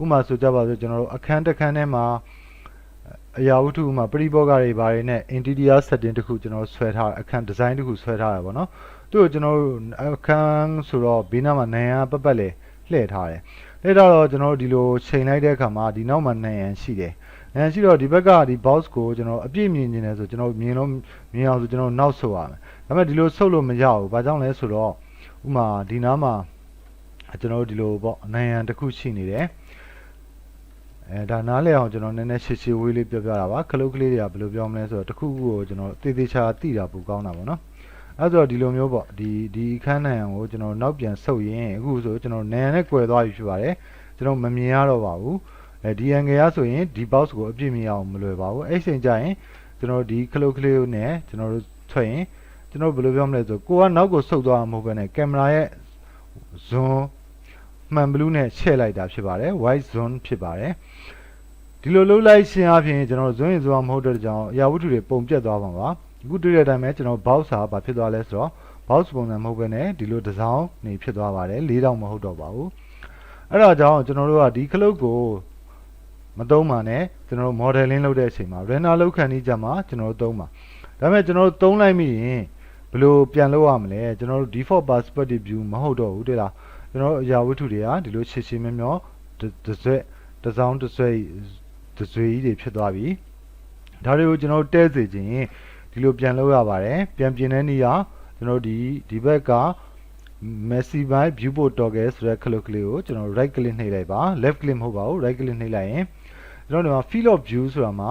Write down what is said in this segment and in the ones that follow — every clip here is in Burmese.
ဥပမာဆိုကြပါစို့ကျွန်တော်တို့အခန်းတစ်ခန်းထဲမှာအရာဝတ္ထုဥပမာပရိဘောဂတွေဘာတွေနဲ့ interior setting တစ်ခုကျွန်တော်တို့ဆွဲထားအခန်း design တစ်ခုဆွဲထားရပါတော့သူ့ကိုကျွန်တော်တို့အခန်းဆိုတော့ဘေးနားမှာနံရံပတ်ပတ်လေလှည့်ထားတယ်လှည့်ထားတော့ကျွန်တော်တို့ဒီလိုချိန်လိုက်တဲ့အခါမှာဒီနောက်မှာနံရံရှိတယ်နံရံရှိတော့ဒီဘက်ကဒီ box ကိုကျွန်တော်အပြည့်မြင်နေတယ်ဆိုကျွန်တော်မြင်လို့မြင်အောင်ဆိုကျွန်တော်နောက်ဆုတ်ရမယ်ဒါပေမဲ့ဒီလိုဆုတ်လို့မရဘူးဘာကြောင့်လဲဆိုတော့ဥပမာဒီနားမှာကျွန်တော်တို့ဒီလိုပေါ့နံရံတစ်ခုရှိနေတယ် အဲဒါနားလည်အောင်ကျွန်တော်နည်းနည်းရှည်ရှည်ဝေးလေးပြောပြတာပါခလုတ်ကလေးတွေကဘယ်လိုပြောမလဲဆိုတော့တစ်ခုခုကိုကျွန်တော်သေသေးချာသိတာပိုကောင်းတာပေါ့နော်အဲ့ဆိုတော့ဒီလိုမျိုးပေါ့ဒီဒီအခန်းနံရံကိုကျွန်တော်နောက်ပြန်ဆုပ်ရင်အခုဆိုကျွန်တော်နံရံနဲ့ကွယ်သွားပြီဖြစ်ပါတယ်ကျွန်တော်မမြင်ရတော့ပါဘူးအဲဒီအန်ဂယ်ရဆိုရင်ဒီ box ကိုအပြည့်မြင်အောင်မလွယ်ပါဘူးအဲ့ချိန်ကျရင်ကျွန်တော်ဒီခလုတ်ကလေးကိုနဲ့ကျွန်တော်တို့ထွက်ရင်ကျွန်တော်ဘယ်လိုပြောမလဲဆိုကိုကနောက်ကိုဆုပ်သွားမှာမဟုတ်ဘဲနဲ့ကင်မရာရဲ့ zoom မှန်ဘလူးနဲ့ချဲ့လိုက်တာဖြစ်ပါတယ် white zone ဖြစ်ပါတယ်ဒီလိုလုပ်လိုက်ရှင်အပြင်ကျွန်တော်ဇွန်းရင်ဇွန်းမဟုတ်တဲ့ကြောင့်အရာဝတ္ထုတွေပုံပြတ်သွားပါပါအခုတွေ့တဲ့အတိုင်းပဲကျွန်တော် box ဟာဘာဖြစ်သွားလဲဆိုတော့ box ပုံစံမဟုတ်ဘဲနဲ့ဒီလိုတစ်စောင်းနေဖြစ်သွားပါတယ်၄တောင်မဟုတ်တော့ပါဘူးအဲ့ဒါကြောင့်ကျွန်တော်တို့ကဒီခလုတ်ကိုမသုံးပါနဲ့ကျွန်တော်တို့ modeling လုပ်တဲ့အချိန်မှာ render လုပ်ခံနေကြမှာကျွန်တော်တို့သုံးပါဒါပေမဲ့ကျွန်တော်တို့သုံးလိုက်မိရင်ဘယ်လိုပြန်လုပ်ရမလဲကျွန်တော်တို့ default perspective view မဟုတ်တော့ဘူးတဲ့လား ကျွန်တော်တို့အရာဝတ္ထုတွေကဒီလိုရှည်ရှည်မျောမျောတစ်ဆွဲတစ်စောင်းတစ်ဆွဲတစ်ဆွေကြီးတွေဖြစ်သွားပြီဒါတွေကိုကျွန်တော်တို့တဲစေခြင်းဒီလိုပြန်လုပ်ရပါတယ်ပြန်ပြင်တဲ့နေရာကျွန်တော်ဒီဒီဘက်က maximize viewport toggle ဆိုတဲ့ခလုတ်ကလေးကိုကျွန်တော် right click နှိပ်လိုက်ပါ left click မဟုတ်ပါဘူး right click နှိပ်လိုက်ရင်ကျွန်တော်ဒီမှာ field of view ဆိုတာမှာ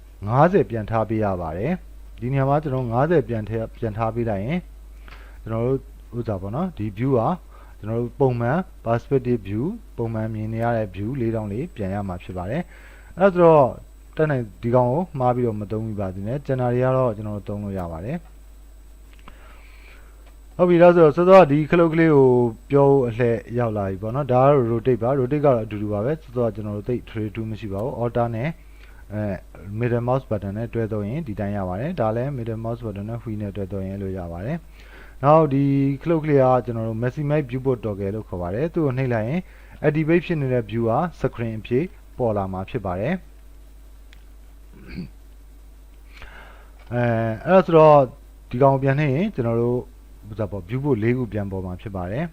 90ပြန်ထားပေးရပါတယ်ဒီနေရာမှာကျွန်တော်90ပြန်ထည့်ပြန်ထားပေးလိုက်ရင်ကျွန်တော်တို့ဥစ္စာပေါ့နော်ဒီ view ဟာ ကျွန်တော်တို့ပုံမှန် perspective view ပုံမှန်မြင်နေရတဲ့ view ၄တောင်လေးပြန်ရမှာဖြစ်ပါတယ်အဲ့ဒါဆိုတော့တက်နိုင်ဒီကောင်ကိုမှားပြီးတော့မသုံးမိပါသေးနဲ့ကျန်တာတွေကတော့ကျွန်တော်တို့သုံးလို့ရပါတယ်ဟုတ်ပြီဒါဆိုတော့စောစောကဒီခလုတ်ကလေးကိုပြောဖို့အလှည့်ရောက်လာပြီပေါ့နော်ဒါကတော့ rotate ပါ rotate ကတော့အတူတူပါပဲစောစောကကျွန်တော်တို့သိ trade to မရှိပါဘူး alter နဲ့အဲ middle mouse button နဲ့တွဲသုံးရင်ဒီတိုင်းရပါတယ်ဒါလည်း middle mouse button နဲ့ wheel နဲ့တွဲသုံးရင်လို့ရပါတယ် နောက်ဒီ clock လေးကကျွန်တော်တို့ maximize viewport toggle လို့ခေါ်ပါတယ်သူ့ကိုနှိပ်လိုက်ရင် activate ဖြစ်နေတဲ့ view ဟာ screen အဖြစ်ပေါ်လာမှာဖြစ်ပါတယ်အဲအဲ့ဒါဆိုတော့ဒီကောင်ပြန်နှိပ်ရင်ကျွန်တော်တို့ဘယ်သာပေါ့ viewport ၄ခုပြန်ပေါ်မှာဖြစ်ပါတယ်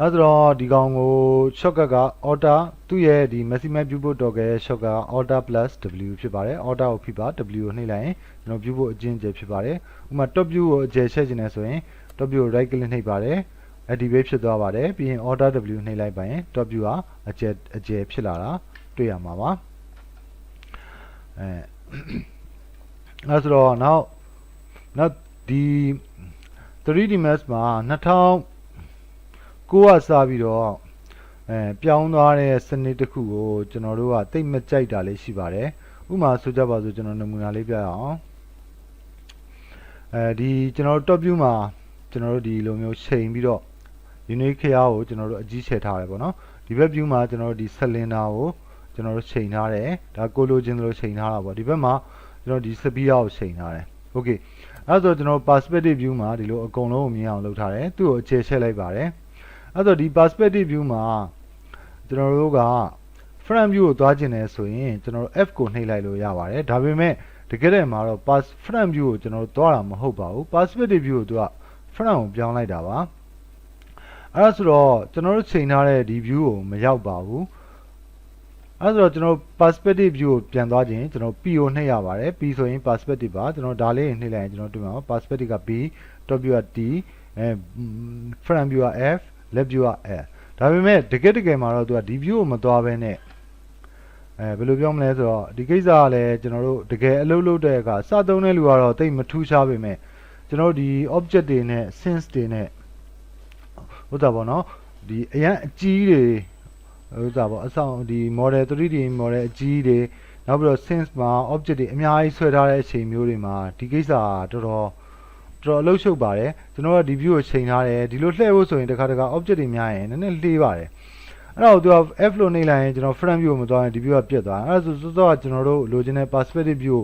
အဲဆိုတော့ဒီကောင်ကို shortcut က order သူ့ရဲ့ဒီ maximum viewport toggle ရဲ့ shortcut က order plus w ဖြစ်ပါတယ် order ကိုဖိပါ w ကိုနှိပ်လိုက်ရင် ကျွန်တော် viewport အချင်းကျယ်ဖြစ်ပါတယ်ဥပမာ top view ကိုအကျယ်ချက်ခြင်းနဲ့ဆိုရင် top view ကို right click နှိပ်ပါတယ် activate ဖြစ်သွားပါတယ်ပြီးရင် order w နှိပ်လိုက်ပါရင် top view ဟာအကျယ်အကျယ်ဖြစ်လာတာတွေ့ရမှာပါအဲအဲဆိုတော့နောက်နောက်ဒီ 3D max မှာ2000ကိုကစားပြီးတော့အဲပြောင်းသွားတဲ့စနစ်တစ်ခုကိုကျွန်တော်တို့ကတိတ်မကြိုက်တာလေးရှိပါတယ်ဥပမာဆိုကြပါစို့ကျွန်တော်နမူနာလေးပြရအောင် အဲဒီကျွန်တော်တို့ top view မှာကျွန်တော်တို့ဒီလိုမျိုးချိန်ပြီးတော့ unique ခရားကိုကျွန်တော်တို့အကြီးချဲထားတယ်ပေါ့နော်ဒီဘက် view မှာကျွန်တော်တို့ဒီ cylinder ကိုကျွန်တော်တို့ချိန်ထားတယ်ဒါကိုလိုချင်သလိုချိန်ထားတာပေါ့ဒီဘက်မှာကျွန်တော်ဒီ speed ကိုချိန်ထားတယ် okay အဲ့တော့ကျွန်တော် perspective view မှာဒီလိုအကုန်လုံးကိုမြင်အောင်လုပ်ထားတယ်သူ့ကိုအခြေချက်လိုက်ပါတယ်အဲ့တော့ဒီ perspective view မှာကျွန်တော်တို့က front view ကိုသွားကျင်တယ်ဆိုရင်ကျွန်တော်တို့ F ကိုနှိပ်လိုက်လို့ရပါတယ်ဒါပေမဲ့ တကယ်တည်းမှာတော့ pass front view ကိုကျွန်တော်တို့သွားတာမဟုတ်ပါဘူး perspective view ကိုသူက front ကိုပြောင်းလိုက်တာပါအဲ့ဒါဆိုတော့ကျွန်တော်တို့ချိန်ထားတဲ့ဒီ view ကိုမရောက်ပါဘူးအဲ့ဆိုတော့ကျွန်တော် perspective view ကိုပြန်သွားခြင်းကျွန်တော် P ကိုနှိပ်ရပါတယ် P ဆိုရင် perspective ပါကျွန်တော်ဒါလေးနှိပ်လိုက်ရင်ကျွန်တော်တွေ့မှာပါ perspective က B top view က T အဲ front view က F left view က L ဒါပေမဲ့တကယ်တကယ်မှာတော့သူကဒီ view ကိုမသွားဘဲနဲ့ အဲဘယ်လိုပြောမလဲဆိုတော့ဒီကိစ္စကလည်းကျွန်တော်တို့တကယ်အလုပ်လုပ်တဲ့အခါစသုံးတဲ့လူကတော့တိတ်မထူးခြားပေမဲ့ကျွန်တော်တို့ဒီ object တွေနဲ့ sense တွေနဲ့ဟုတ်တာပေါ့နော်ဒီအရန်အကြီးတွေဟုတ်တာပေါ့အဆောင်ဒီ model 3D model အကြီးတွေနောက်ပြီးတော့ sense မှာ object တွေအများကြီးဆွဲထားတဲ့အချိန်မျိုးတွေမှာဒီကိစ္စကတော်တော်တော်တော်အလုပ်ရှုပ်ပါတယ်ကျွန်တော်ကဒီ view ကိုချိန်ထားတယ်ဒီလိုလှည့်ဖို့ဆိုရင်တစ်ခါတစ်ခါ object တွေများရင်နည်းနည်းလှေးပါတယ် အဲ့တော့သူက F လို့နှိပ်လိုက်ရင်ကျွန်တော် front view ကိုမသွားရင်ဒီ view ကပြတ်သွားတယ်အဲ့ဒါဆိုစောစောကကျွန်တော်တို့လိုချင်တဲ့ perspective view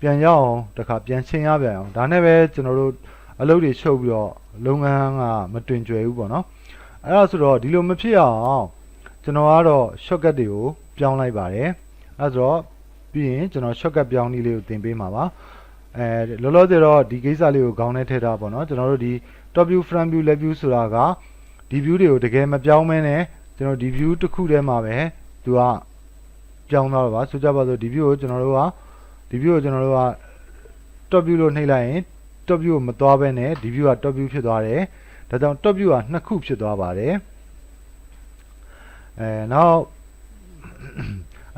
ပြန်ရအောင်တစ်ခါပြန်ချိန်ရပြန်အောင်ဒါနဲ့ပဲကျွန်တော်တို့အလုပ်တွေရှုပ်ပြီးတော့လုပ်ငန်းကမတွင်ကြွယ်ဘူးပေါ့နော်အဲ့ဒါဆိုတော့ဒီလိုမဖြစ်အောင်ကျွန်တော်ကတော့ shortcut တွေကိုပြောင်းလိုက်ပါတယ်အဲဆိုတော့ပြီးရင်ကျွန်တော် shortcut ပြောင်းနည်းလေးကိုသင်ပေးမှာပါအဲလောလောဆယ်တော့ဒီကိစ္စလေးကိုခေါင်းထဲထည့်ထားပါတော့ကျွန်တော်တို့ဒီ top view front view left view ဆိုတာကဒီ view တွေကိုတကယ်မပြောင်းမဲနဲ့ ကျွန်တော်ဒီ view တစ်ခုတည်းမှာပဲသူကပြောင်းသွားတော့ပါဆိုကြပါစို့ဒီ view ကိုကျွန်တော်တို့ကဒီ view ကိုကျွန်တော်တို့က top view လို့နှိပ်လိုက်ရင် top view ကိုမသွားဘဲနဲ့ဒီ view က top view ဖြစ်သွားတယ်ဒါကြောင့် top view ကနှစ်ခုဖြစ်သွားပါတယ်အဲနောက်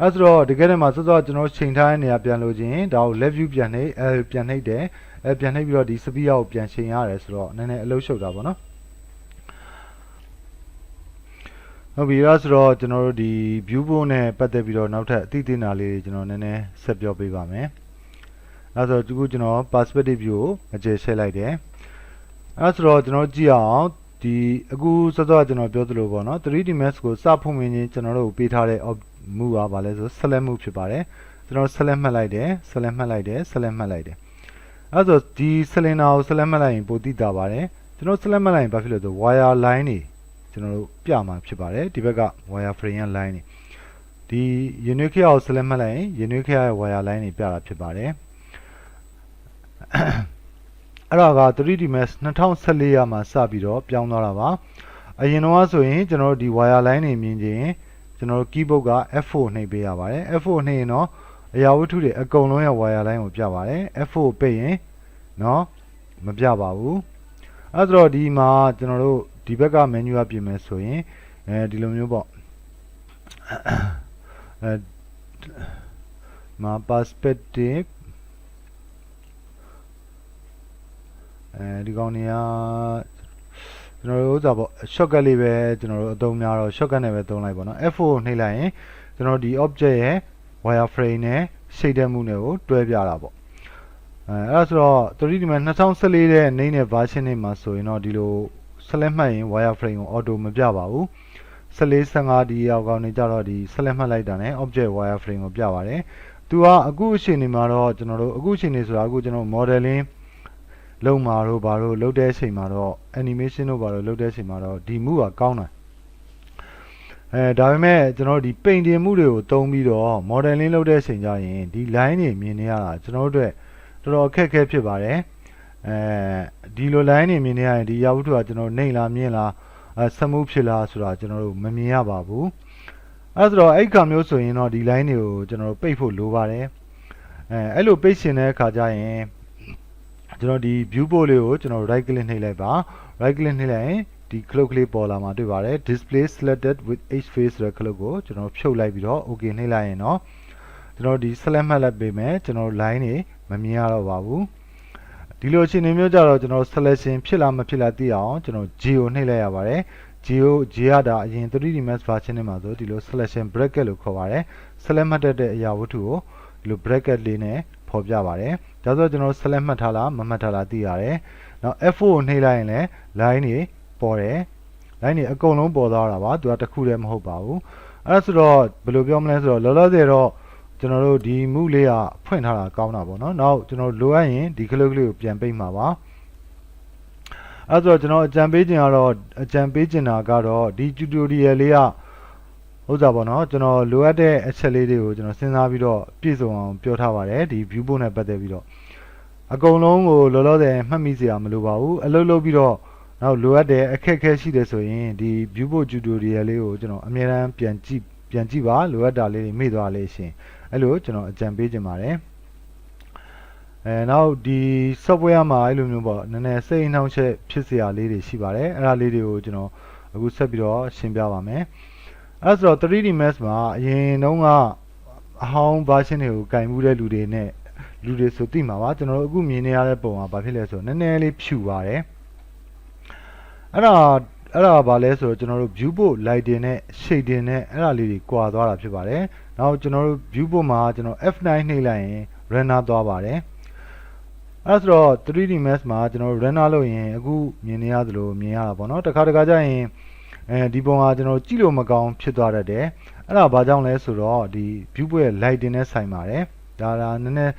အဲ့ဆိုတော့တကယ်တည်းမှာစောစောကျွန်တော်ချိန်ထားတဲ့နေရာပြန်လို့ချင်းဒါကို left view ပြန်နှိပ်အဲပြန်နှိပ်တယ်အဲပြန်နှိပ်ပြီးတော့ဒီ speed ကိုပြန်ချိန်ရတယ်ဆိုတော့နည်းနည်းအလုပ်ရှုပ်တာပေါ့နော် ဟုတ်ပြီအဲ့ဆိုတော့ကျွန်တော်တို့ဒီ view board နဲ့ပတ်သက်ပြီးတော့နောက်ထပ်အသိသိနာလေးတွေကျွန်တော်နည်းနည်းဆက်ပြောပေးပါမယ်အဲ့ဆိုတော့ဒီခုကျွန်တော် perspective view ကိုအကျယ်ရှင်းလိုက်တယ်အဲ့ဆိုတော့ကျွန်တော်ကြည့်အောင်ဒီအခုစောစောကကျွန်တော်ပြောသလိုပေါ့နော် 3D mask ကိုစဖို့မင်းချင်းကျွန်တော်တို့ပေးထားတဲ့မူကဘာလဲဆို select မှုဖြစ်ပါတယ်ကျွန်တော် select မှတ်လိုက်တယ် select မှတ်လိုက်တယ် select မှတ်လိုက်တယ်အဲ့ဆိုဒီ cylinder ကို select မှတ်လိုက်ရင်ပိုသိတာပါတယ်ကျွန်တော် select မှတ်လိုက်ရင်ဘာဖြစ်လို့ဆို wire line တွေ ကျွန်တော်တို့ပြမှာဖြစ်ပါတယ်ဒီဘက်က wire frame ရဲ့ line တွေဒီ unit care ကို select မှတ်လိုက်ရင် unit care ရဲ့ wire line တွေပြတာဖြစ်ပါတယ်အဲ့ဒါက 3D Max 2014ရမှာစပြီးတော့ပြောင်းသွားတာပါအရင်တော့ဆိုရင်ကျွန်တော်တို့ဒီ wire line တွေမြင်ချင်းကျွန်တော်တို့ keyboard က F4 နှိပ်ပေးရပါတယ် F4 နှိပ်ရင်တော့အရာဝတ္ထုတွေအကုန်လုံးရဲ့ wire line ကိုပြပါတယ် F4 ပိတ်ရင်เนาะမပြပါဘူးအဲ့ဒါတော့ဒီမှာကျွန်တော်တို့ ဒီဘက်က menu ကပြင်မယ်ဆိုရင်အဲဒီလိုမျိုးပေါ့အဲမှာ perspective အဲဒီကောင်တွေကကျွန်တော်တို့ဥစ္စာပေါ့ shortcut လေးပဲကျွန်တော်တို့အသုံးများတော့ shortcut နဲ့ပဲသုံးလိုက်ပါတော့ F4 ကိုနှိပ်လိုက်ရင်ကျွန်တော်ဒီ object ရဲ့ wireframe နဲ့ shader မှုနဲ့ကိုတွဲပြတာပေါ့အဲအဲ့ဒါဆိုတော့ 3D Max 2014တဲ့အနေနဲ့ version တွေမှာဆိုရင်တော့ဒီလို select မှတ်ရင် wireframe ကို auto မပြပါဘူး14 15ဒီရောက်ကောင်းနေကြတော့ဒီ select မှတ်လိုက်တာနဲ့ object wireframe ကိုပြပါတယ်သူကအခုအချိန်ဒီမှာတော့ကျွန်တော်တို့အခုအချိန်နေဆိုတာအခုကျွန်တော် modeling လုံးမာတို့ဘာတို့လုတ်တဲ့အချိန်မှာတော့ animation တို့ဘာတို့လုတ်တဲ့အချိန်မှာတော့ဒီမှုကကောင်းတယ်အဲဒါပေမဲ့ကျွန်တော်ဒီ painting မှုတွေကိုတုံးပြီးတော့ modeling လုပ်တဲ့အချိန်ကျရင်ဒီ line တွေမြင်နေရတာကျွန်တော်တို့အတွက်တော်တော်အခက်အခဲဖြစ်ပါတယ် အဲဒီလို line တွေမြင်နေရရင်ဒီရာဝတ္ထုကကျွန်တော်နှိမ့်လားမြင့်လားအဲစမှုဖြစ်လားဆိုတာကျွန်တော်တို့မမြင်ရပါဘူးအဲဆိုတော့အဲ့ကမျိုးဆိုရင်တော့ဒီ line တွေကိုကျွန်တော်တို့ပိတ်ဖို့လိုပါတယ်အဲအဲ့လိုပိတ်ရှင်တဲ့အခါကျရင်ကျွန်တော်ဒီ view board လေးကိုကျွန်တော် right click နှိပ်လိုက်ပါ right click နှိပ်လိုက်ရင်ဒီ clock လေးပေါ်လာမှာတွေ့ပါတယ် display selected with h face ဆိုတဲ့ clock ကိုကျွန်တော်ဖြုတ်လိုက်ပြီးတော့ okay နှိပ်လိုက်ရင်တော့ကျွန်တော်ဒီ select မှတ်လိုက်ပေးမယ်ကျွန်တော် line တွေမမြင်ရတော့ပါဘူး ဒီလိုအခြေအနေမျိုးကြတော့ကျွန်တော် selection ဖြစ်လားမဖြစ်လားသိအောင်ကျွန်တော် G ကိုနှိပ်လိုက်ရပါတယ် G ကို G ရတာအရင် 3D Max version နဲ့မှာဆိုဒီလို selection bracket လို့ခေါ်ပါတယ် select မှတ်တဲ့အရာဝတ္ထုကိုဒီလို bracket လေးနဲ့ဖော်ပြပါတယ်ဒါဆိုကျွန်တော် select မှတ်ထားလားမမှတ်ထားလားသိရတယ်နောက် F4 ကိုနှိပ်လိုက်ရင်လည်း line တွေပေါ်တယ် line တွေအကုန်လုံးပေါ်သွားတာပါသူကတစ်ခုတည်းမဟုတ်ပါဘူးအဲ့ဒါဆိုတော့ဘယ်လိုပြောမလဲဆိုတော့လောလောဆယ်တော့ ကျွန်တော်တို့ဒီမူလေးကဖွင့်ထားတာကောင်းတာပေါ့နော်နောက်ကျွန်တော်လိုအပ်ရင်ဒီကလုတ်ကလေးကိုပြန်ပိတ်မှာပါအဲ့ဆိုတော့ကျွန်တော်အကြံပေးခြင်းကတော့အကြံပေးခြင်းတာကတော့ဒီ tutorial လေးကဟုတ်တာပေါ့နော်ကျွန်တော်လိုအပ်တဲ့အချက်လေးတွေကိုကျွန်တော်စဉ်းစားပြီးတော့ပြည့်စုံအောင်ပြောထားပါတယ်ဒီ view board နဲ့ပတ်သက်ပြီးတော့အကုန်လုံးကိုလောလောဆယ်မှတ်မိစရာမလိုပါဘူးအလုပ်လုပ်ပြီးတော့နောက်လိုအပ်တဲ့အခက်အခဲရှိတယ်ဆိုရင်ဒီ view board tutorial လေးကိုကျွန်တော်အများအားပြန်ကြည့်ပြန်ကြည့်ပါလိုအပ်တာလေးတွေမေ့သွားလေးရှင် အဲ့လိုကျွန်တော်အကြံပေးခြင်းပါတယ်အဲနောက်ဒီ software မှာအဲ့လိုမျိုးပေါ့နည်းနည်းစိတ်အနှောင့်အယှက်ဖြစ်စရာလေးတွေရှိပါတယ်အဲ့ဒါလေးတွေကိုကျွန်တော်အခုဆက်ပြီးတော့ရှင်းပြပါမယ်အဲ့ဆိုတော့ 3D Max မှာအရင်တုန်းကအဟောင်း version တွေကိုကင်မှုတဲ့လူတွေနဲ့လူတွေဆိုသိမှာပါကျွန်တော်တို့အခုမြင်နေရတဲ့ပုံကဘာဖြစ်လဲဆိုတော့နည်းနည်းလေးဖြူပါတယ်အဲ့ဒါ အဲ့ဒါဘာလဲဆိုတော့ကျွန်တော်တို့ view board lighting နဲ့ shading နဲ့အဲ့ဒါလေးတွေကွာသွားတာဖြစ်ပါတယ်နောက်ကျွန်တော်တို့ view board မှာကျွန်တော် F9 နှိပ်လိုက်ရင် runner သွားပါတယ်အဲ့ဆိုတော့ 3D Max မှာကျွန်တော်တို့ runner လုပ်ရင်အခုမြင်နေရသလိုမြင်ရတာပေါ့နော်တခါတခါကျရင်အဲဒီပုံကကျွန်တော်ကြည့်လို့မကောင်းဖြစ်သွားတတ်တယ်အဲ့ဒါဘာကြောင့်လဲဆိုတော့ဒီ view board ရဲ့ lighting နဲ့ဆိုင်ပါတယ်ဒါဒါနည်းနည်း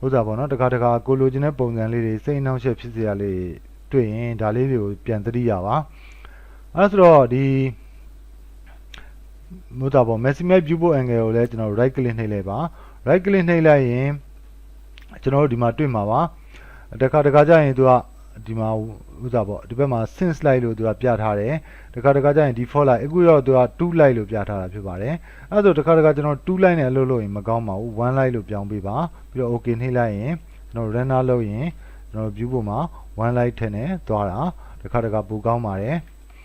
ဟုတ်တာပေါ့နော်တခါတခါကိုလိုချင်တဲ့ပုံစံလေးတွေစိတ်အနှောင့်အယှက်ဖြစ်စရာလေးတွေ့ရင်ဒါလေးတွေကိုပြန်သတိရပါ အဲ့ဆိုတော့ဒီမို့တာပေါ့ maximum viewport angle ကိုလည်းကျွန်တော် right click နှိပ်လိုက်ပါ right click နှိပ်လိုက်ရင်ကျွန်တော်တို့ဒီမှာတွေ့မှာပါတခါတခါကျရင်သူကဒီမှာဥစားပေါ့ဒီဘက်မှာ sync slide လို့သူကပြထားတယ်တခါတခါကျရင် default light အခုတော့သူက2 light လို့ပြထားတာဖြစ်ပါတယ်အဲဒါဆိုတခါတခါကျွန်တော်2 light နဲ့အလုပ်လုပ်ရင်မကောင်းပါဘူး1 light လို့ပြောင်းပေးပါပြီးတော့ okay နှိပ်လိုက်ရင်ကျွန်တော် runner လုပ်ရင်ကျွန်တော် view ပေါ်မှာ1 light ထည့်နေသွားတာတခါတခါပိုကောင်းပါတယ်